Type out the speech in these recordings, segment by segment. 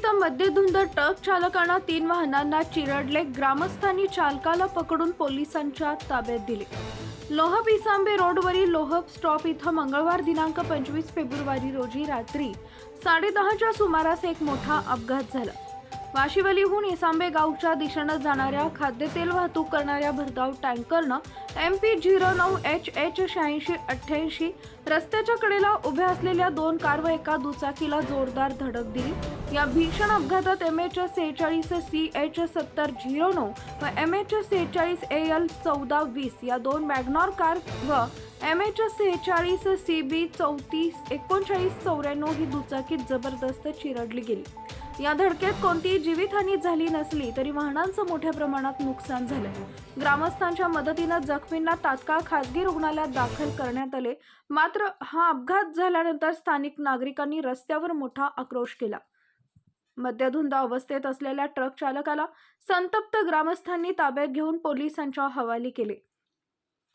मध्यधुंद truck चालकांना तीन वाहनांना चिरडले. ग्रामस्थांनी चालकाला पकडून पोलिसांच्या ताब्यात दिले. लोहब इसांबे रोडवरील लोहब स्टॉप इथं मंगळवार दिनांक पंचवीस फेब्रुवारी रोजी रात्री साडेदहाच्या सुमारास एक मोठा अपघात झाला. वाशिवलीहून इसांबे गावच्या दिशेनं जाणाऱ्या खाद्यतेल वाहतूक करणाऱ्या भरधाव टँकरनं एम पी झिरो नऊ एच एच शहाऐंशी अठ्ठ्याऐंशी रस्त्याच्या कडेला उभ्या असलेल्या दोन कार व एका दुचाकीला जोरदार धडक दिली. या भीषण अपघातात एम एच सेहेचाळीस सी एच सत्तर झिरो नऊ व एम एच सेहेचाळीस ए एल चौदा वीस या दोन मॅग्नॉर कार व एम एच सेहेचाळीस सी बी चौतीस एकोणचाळीस चौऱ्याण्णव ही दुचाकी जबरदस्त चिरडली गेली. या धडकेत कोणतीही जीवितहानी झाली नसली तरी वाहनांचं मोठ्या प्रमाणात नुकसान झालं. ग्रामस्थांच्या मदतीनं जखमींना तात्काळ खासगी रुग्णालयात दाखल करण्यात आले. मात्र हा अपघात झाल्यानंतर स्थानिक नागरिकांनी रस्त्यावर मोठा आक्रोश केला. मद्यधुंद अवस्थेत असलेल्या ट्रक चालकाला संतप्त ग्रामस्थांनी ताब्यात घेऊन पोलिसांच्या हवाली केले.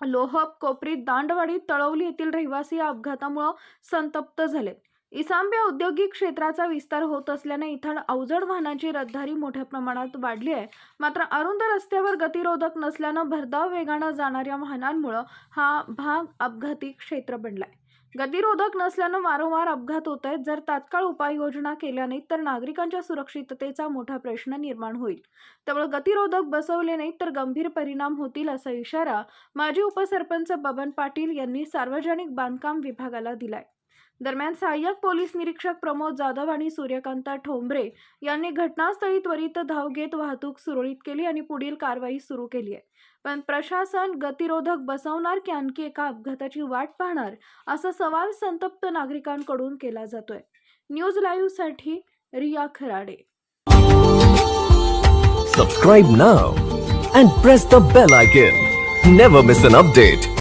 लोहब कोपरी दांडवाडी तळवली येथील रहिवासी या अपघातामुळे संतप्त झाले. इसांब्या औद्योगिक क्षेत्राचा विस्तार होत असल्याने इथं अवजड वाहनांची रद्दारी मोठ्या प्रमाणात वाढली आहे. मात्र अरुंद रस्त्यावर गतिरोधक नसल्यानं भरधाव वेगानं जाणाऱ्या वाहनांमुळं हा भाग अपघाती क्षेत्र बनलाय. गतिरोधक नसल्यानं वारंवार अपघात होत आहेत जर तात्काळ उपाययोजना केल्या नाहीत तर नागरिकांच्या सुरक्षिततेचा मोठा प्रश्न निर्माण होईल. त्यामुळे गतिरोधक बसवले नाहीत तर गंभीर परिणाम होतील असा इशारा माजी उपसरपंच बबन पाटील यांनी सार्वजनिक बांधकाम विभागाला दिलाय. दरम्यान सहाय्यक पोलीस निरीक्षक प्रमोद जाधव आणि सूर्यकांता ठोंबरे यांनी घटनास्थळी त्वरित धाव घेत वाहतूक सुरळीत केली आणि पुढील कारवाई सुरू केली आहे. पण प्रशासन गतिरोधक बसवणार की आणखी एका अपघाताची वाट पाहणार असा सवाल संतप्त नागरिकांकडून केला जातोय. News लाईव्हसाठी Riya Kharade. Subscribe now and press the bell icon never miss an update